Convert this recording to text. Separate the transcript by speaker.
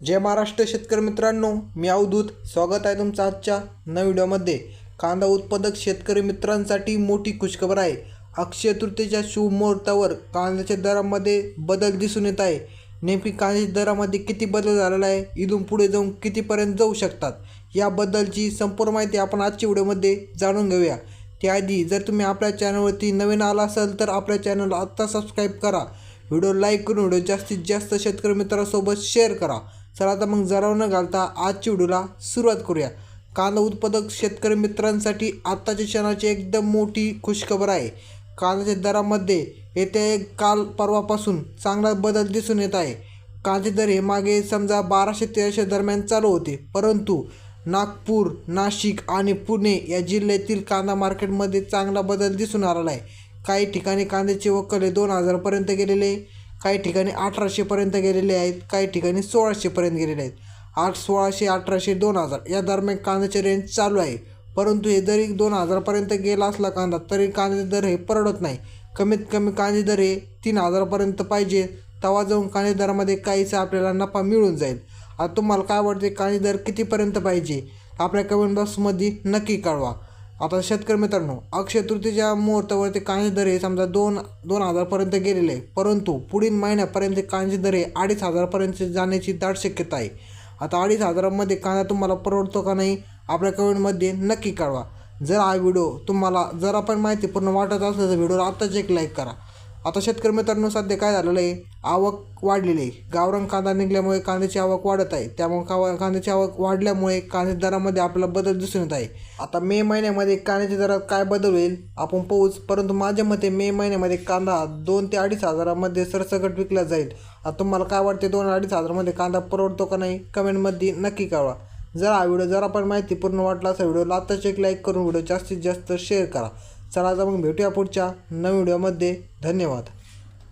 Speaker 1: जय महाराष्ट्र शेतकरी मित्रांनो मी अवधूत. स्वागत आहे तुमचं आजच्या नव्या व्हिडिओमध्ये. कांदा उत्पादक शेतकरी मित्रांसाठी मोठी खुशखबर आहे. अक्षय तृतीयेच्या शुभमुहूर्तावर कांद्याच्या दरामध्ये बदल दिसून येत आहे. नेमकी कांद्याच्या दरामध्ये किती बदल झालेला आहे इथून पुढे जाऊन कितीपर्यंत जाऊ शकतात याबद्दलची संपूर्ण माहिती आपण आजच्या व्हिडिओमध्ये जाणून घेऊया. त्याआधी जर तुम्ही आपल्या चॅनलवरती नवीन आला असाल तर आपल्या चॅनलला आत्ता सबस्क्राईब करा. व्हिडिओ लाईक करून व्हिडिओ जास्तीत जास्त शेतकरी मित्रांसोबत शेअर करा. चला आता मग जराव न घालता आजची व्हिडिओला सुरुवात करूया. कांदा उत्पादक शेतकरी मित्रांसाठी आत्ताच्या क्षणाची एकदम मोठी खुशखबर आहे. कांद्याच्या दरामध्ये येत्या एक काल परवापासून चांगला बदल दिसून येत आहे. कांदे दर हे मागे समजा बाराशे तेराशे दरम्यान चालू होते. परंतु नागपूर नाशिक आणि पुणे या जिल्ह्यातील कांदा मार्केटमध्ये चांगला बदल दिसून आलेला आहे. काही ठिकाणी कांद्याचे वक्कले दोन हजारपर्यंत गेलेले. काही ठिकाणी अठराशेपर्यंत गेलेले आहेत काही ठिकाणी सोळाशेपर्यंत गेलेले आहेत. आठ सोळाशे अठराशे दोन हजार. या दरम्यान कांद्याचे रेंज चालू आहे. परंतु हे जरी दोन हजारपर्यंत गेला असला कांदा तरी कांद्याचे दर हे परवडत नाही. कमीत कमी कांदे दर हे तीन हजारपर्यंत पाहिजे. तवा जाऊन कांदे दरामध्ये काहीसा आपल्याला नफा मिळून जाईल. आता तुम्हाला काय वाटते कांदे दर कितीपर्यंत पाहिजे? आपल्या कमेंट बॉक्समध्ये नक्की कळवा. आता शेतकरी मित्रांनो अक्षय तृतीच्या मुहूर्तावरती कांदे दर हे समजा दोन दोन हजारपर्यंत गेलेले आहे. परंतु पुढील महिन्यापर्यंत कांदे दर हे अडीच हजारपर्यंत जाण्याची दाट शक्यता आहे. आता अडीच हजारामध्ये कांदा तुम्हाला परवडतो का नाही आपल्या कमेंटमध्ये नक्की कळवा. जर हा व्हिडिओ तुम्हाला जर आपण माहिती पूर्ण वाटत असलं तर व्हिडिओला आत्ताच एक लाईक करा. आता शेतकरी मित्रांनो सध्या काय झालेलं आहे? आवक वाढलेली आहे. गावरान कांदा निघाल्यामुळे कांद्याची आवक वाढत आहे. त्यामुळे कावा कांद्याची आवक वाढल्यामुळे कांद्या दरामध्ये आपल्याला बदल दिसून येत आहे. आता मे महिन्यामध्ये कांद्याच्या दरात काय बदल होईल? आपण पाहूच. परंतु माझ्या मते मे महिन्यामध्ये कांदा दोन ते अडीच हजारामध्ये सरसकट विकला जाईल. आता तुम्हाला काय वाटते दोन अडीच हजारामध्ये कांदा परवडतो का नाही? कमेंटमध्ये नक्की कळवा. जर हा व्हिडिओ जर आपण माहिती पूर्ण वाटला असा व्हिडिओला आत्ताच एक लाईक करून व्हिडिओ जास्तीत जास्त शेअर करा. चला तर मग भेटूया पुढच्या नवीन व्हिडिओमध्ये धन्यवाद.